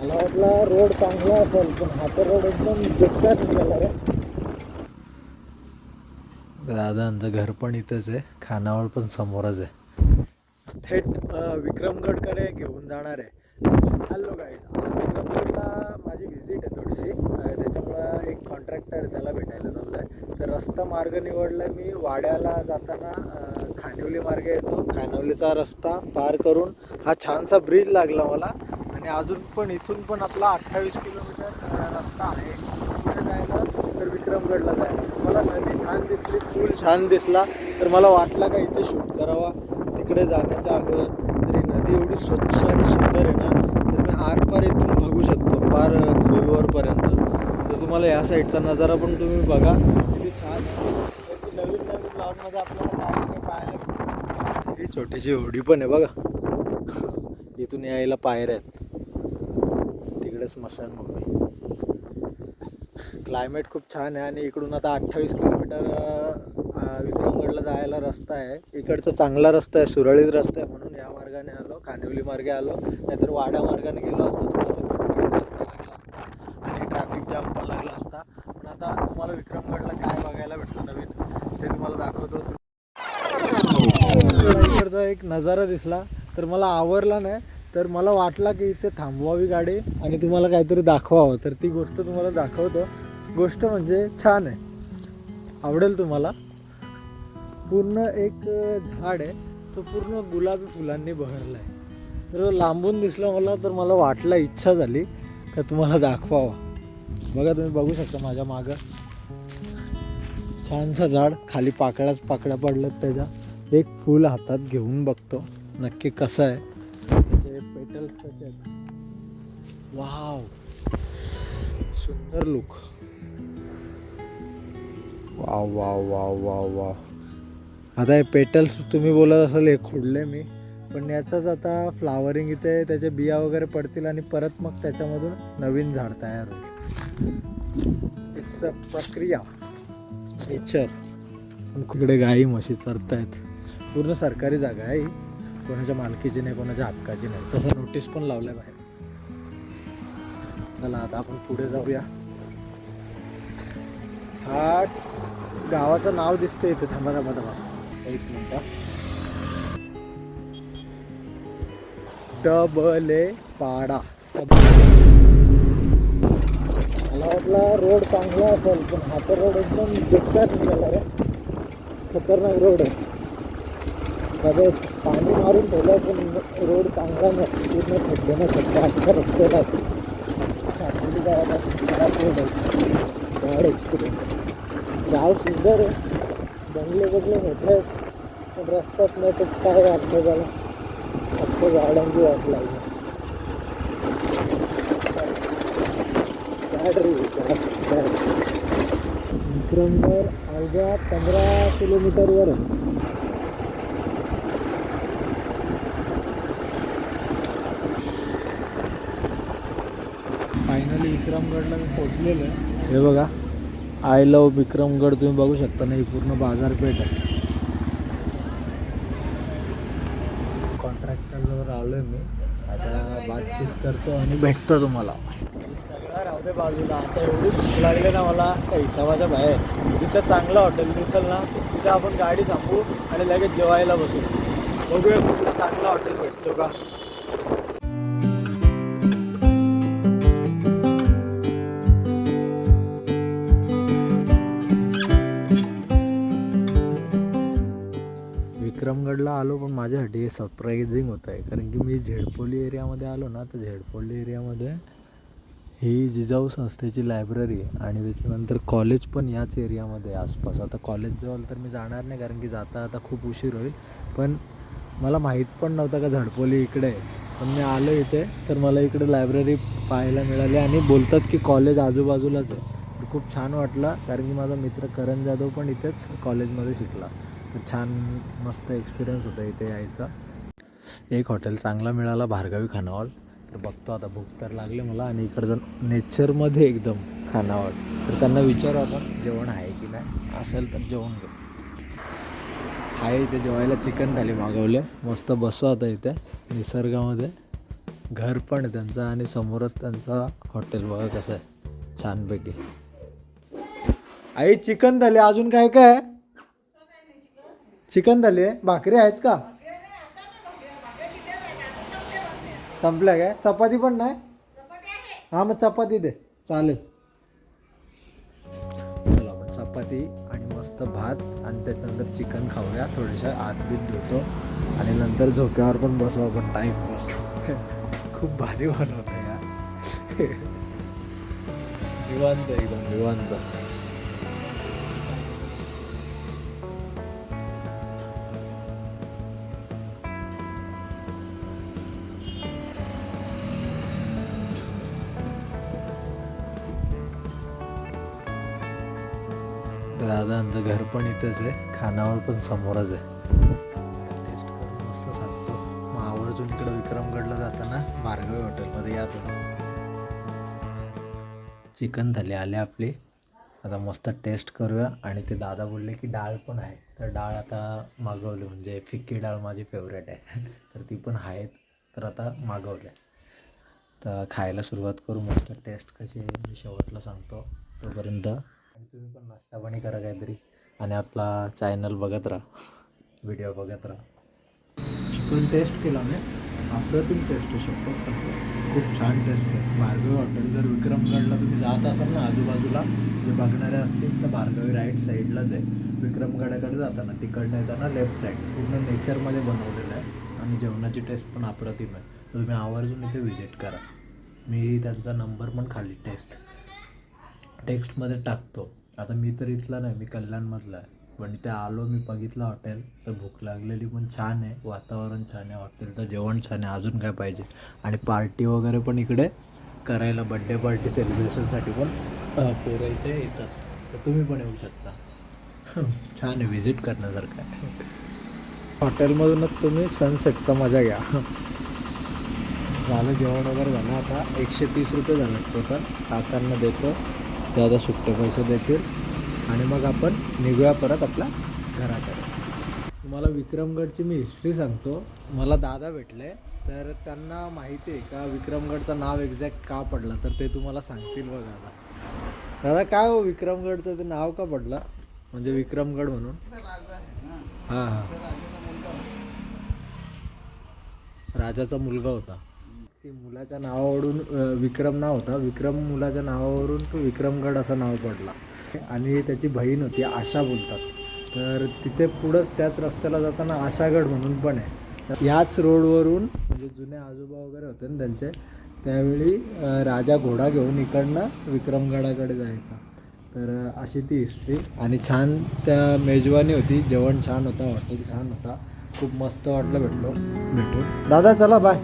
मला वाटला रोड चांगला असेल पण हा तर रोड एकदम बेकार निघाला रे. दादांचं घर पण इथंच आहे खानावळ पण समोरच आहे. थेट विक्रमगडकडे घेऊन जाणार आहे. हॅलो गाईज विक्रमगडला माझी व्हिजिट आहे थोडीशी. त्याच्यामुळं एक कॉन्ट्रॅक्टर त्याला भेटायला चाललो आहे तर रस्ता मार्ग निवडला मी. वाड्याला जाताना खानिवली मार्ग येतो. खानिवलीचा रस्ता पार करून हा छानसा ब्रिज लागला मला. आणि अजून पण इथून पण आपला अठ्ठावीस किलोमीटर रस्ता आहे. पुढे जायला तर विक्रमगडला जायला. मला नदी छान दिसली पूल छान दिसला. तर मला वाटला का इथे शूट करावा. तिकडे जाण्याच्या अगोदर तरी नदी एवढी स्वच्छ आणि सुंदर आहे ना तर मी आरपार इथून बघू शकतो पार खोलवरपर्यंत. तर तुम्हाला या साईडचा नजारा पण तुम्ही बघा. किती छान आहे. नवीन नवीन ब्लॉगमध्ये आपल्याला काय पाहायला ही छोटीशी होडी पण आहे बघा. इथून यायला पायऱ्या आहेत. तिकडे स्मशानभूमी क्लायमेट खूप छान आहे आणि इकडून आता अठ्ठावीस किलोमीटर विक्रमगडला जायला रस्ता आहे. इकडचा चांगला रस्ता आहे सुरळीत रस्ता आहे म्हणून या मार्गाने आलो कानिवली मार्गे आलो. नाहीतर वाड्या मार्गाने गेलो असतो थोडासा रस्ता लागला आणि ट्रॅफिक जाम पण लागला असता. पण आता तुम्हाला विक्रमगडला काय बघायला भेटतं नवीन ते तुम्हाला दाखवतो. इकडचा एक नजारा दिसला तर मला आवडला नाही. तर मला वाटला की इथे थांबवावी गाडी आणि तुम्हाला काहीतरी दाखवावं. तर ती गोष्ट तुम्हाला दाखवतो. गोष्ट म्हणजे छान आहे. आवडेल तुम्हाला? पूर्ण एक झाड आहे. तो पूर्ण गुलाबी फुलांनी बहरला आहे तर लांबून दिसला मला तर मला वाटला इच्छा झाली का तुम्हाला दाखवावा. बघा तुम्ही बघू शकता माझ्या मागं. छानसं झाड. खाली पाकळ्याच पाकळ्या पडल्यात त्याच्या. एक फूल हातात घेऊन बघतो. नक्की कसं आहे. त्याचे पेटल्स कसे आहेत वाव. सुंदर look wow wow wow wow wow. आता हे पेटल्स तुम्ही बोलत असाल हे खोडले मी. पण याचाच आता फ्लावरिंग इथे त्याचे बिया वगैरे पडतील आणि परत मग त्याच्यामधून नवीन झाड तयार होईल. इट्स अ प्रक्रिया. नेचर पण इकडे गाई म्हशी चरतायत. पूर्ण सरकारी जागा आहे ही. कोणाच्या मालकीची नाही कोणाच्या हक्काची नाही. तसं नोटीस पण लावलंय बाहेर. चला आता आपण पुढे जाऊया. हा गावाचं नाव दिसतंय इथे. थांबा थांबा थांबा. एक मिनिट. डबले पाडा मला वाटला रोड चांगला असेल पण हा तर रोड एकदम बेकार निघाला रे. खतरनाक रोड आहे. सगळे पाणी मारून ठेवलं पण रोड चांगला नाही पूर्ण खड्ड्याने खड्डा अख्खा रस्त्याला आतमध्ये गावाला गाव सुंदर आहे. बंगले बंगले मोठे आहेत. पण रस्ताच नाही तर काय अर्थ झाला फक्त झाडांची वाट लागली. विक्रमगड अवघ्या पंधरा किलोमीटरवर आहे. फायनली विक्रमगडला मी पोचलेलो आहे. हे बघा आय लव विक्रमगड तुम्ही बघू शकता ना ही पूर्ण बाजारपेठ आहे. कॉन्ट्रॅक्टरजवळ आलो आहे मी. आता बातचीत करतो आणि भेटतो तुम्हाला. सगळं राहू दे बाजूला. आता एवढी भूक लागली ना मला त्या हिसाबाच्या बाहेर. जिथं चांगलं हॉटेल दिसेल ना तिथे आपण गाडी थांबू आणि लगेच जेवायला बसू. बघूया कुठलं चांगलं हॉटेल भेटतो का. विक्रमगडला आलो पण माझ्यासाठी हे सरप्राईझिंग होतं आहे. कारण की मी झेडपोली एरियामध्ये आलो ना तर झेडपोली एरियामध्ये ही जिजाऊ संस्थेची लायब्ररी आहे. आणि त्याच्यानंतर कॉलेज पण याच एरियामध्ये आसपास. आता कॉलेजजवळ तर मी जाणार नाही कारण की जाता आता खूप उशीर होईल. पण मला माहीत पण नव्हतं का झडपोली इकडे आहे. पण मी आलो इथे तर मला इकडे लायब्ररी पाहायला मिळाली. आणि बोलतात की कॉलेज आजूबाजूलाच आहे. तर खूप छान वाटलं कारण की माझा मित्र करण जाधव पण इथेच कॉलेजमध्ये शिकला. तर छान मस्त एक्सपिरियन्स होता इथे यायचा. एक हॉटेल चांगला मिळाला भार्गवी खानावळ तर बघतो आता भूक तर लागले मला आणि इकडचं नेचरमध्ये एकदम खानावळ तर त्यांना विचारू आपण जेवण आहे की नाही? असेल तर जेवण घेऊ आहे इथे जेवायला चिकन थाली मागवले मस्त बसू आता इथे निसर्गामध्ये. घर पण आहे त्यांचं आणि समोरच त्यांचं हॉटेल बघा कसं आहे. छानपैकी. आई चिकन थाली अजून काय काय आहे? चिकन झाली आहे भाकरी आहेत का? संपल्या काय? चपाती पण नाही? हां मग चपाती दे. चालेल. चला आपण चपाती आणि मस्त भात आणि त्याच्यानंतर चिकन खाऊया. थोडेसे आत बीत धुतो आणि नंतर झोक्यावर पण बसू आपण. टाईमपास खूप भारी बनवतो या निवांत एकदम निवांत. दादा आमचं घर पण इथंच आहे. खानावळ पण समोरच आहे. टेस्ट करून मस्त सांगतो. मग आवर्जून इकडं विक्रमगडला जाताना भार्गवी हॉटेलमध्ये या तुम्ही. चिकन थाली आले आपली. आता मस्त टेस्ट करूया. आणि ते दादा बोलले की डाळ पण आहे. तर डाळ आता मागवली. म्हणजे फिक्की डाळ माझी फेवरेट आहे. तर ती पण आहेत. तर आता मागवल्या. तर खायला सुरुवात करू. मस्त टेस्ट कशी आहे मी शेवटला सांगतो. तोपर्यंत आणि तुम्ही पण नाश्ता पाणी करा काहीतरी. आणि आपला चॅनल बघत राहा. व्हिडिओ बघत राहा. चिकन टेस्ट केला मी. अप्रतिम टेस्ट आहे शपथ सांगतो खूप छान टेस्ट आहे. भार्गवी हॉटेल जर विक्रमगडला तुम्ही जात असाल ना आजूबाजूला जे बघणारे असतील तर भार्गवी राईट साईडलाच आहे. विक्रमगडाकडे जाताना तिकडनं येताना लेफ्ट साईड पूर्ण नेचरमध्ये बनवलेलं आहे. आणि जेवणाची टेस्ट पण अप्रतिम आहे. तर तुम्ही आवर्जून इथे व्हिजिट करा. मी त्यांचा नंबर पण खाली टेस्ट टेक्स्टमध्ये टाकतो. आता मी तर इथला नाही मी कल्याणमधला आहे. पण इथे आलो मी बघितलं हॉटेल तर भूक लागलेली पण छान आहे वातावरण छान आहे हॉटेलचं जेवण छान आहे अजून काय पाहिजे? आणि पार्टी वगैरे पण इकडे करायला बड्डे पार्टी सेलिब्रेशनसाठी पण पोरं इथे येतात. तर तुम्ही पण येऊ शकता. छान आहे व्हिजिट करण्यासारखं आहे. हॉटेलमधूनच तुम्ही सनसेटचा मजा घ्या. झालं जेवण वगैरे झालं आता एकशे तीस रुपये झालं टोटल काकांना देतो. ते आता सुट्टे पैसे देतील. आणि मग आपण निघूया परत आपल्या घराकडे. तुम्हाला विक्रमगडची मी हिस्ट्री सांगतो. मला दादा भेटले. तर त्यांना माहिती आहे का विक्रमगडचं नाव एक्झॅक्ट का पडलं? तर ते तुम्हाला सांगतील बघा आता. दादा काय हो विक्रमगडचं? ते नाव का पडलं? म्हणजे विक्रमगड म्हणून. हां हां. राजाचा मुलगा होता. ते मुलाच्या नावावरून विक्रम नाव होता. विक्रम मुलाच्या नावावरून तो विक्रमगड असं नाव पडला. आणि त्याची बहीण होती आशा बोलतात. तर तिथे पुढं त्याच रस्त्याला जाताना आशागड म्हणून पण आहे. याच रोडवरून म्हणजे जुने आजोबा वगैरे होते ना त्यांचे त्यावेळी राजा घोडा घेऊन इकडनं विक्रमगडाकडे जायचा. तर अशी ती हिस्ट्री आणि छान त्या मेजवानी होती. जेवण छान होता हॉटेल छान होता. खूप मस्त वाटलं भेटलो भेटून. दादा चला बाय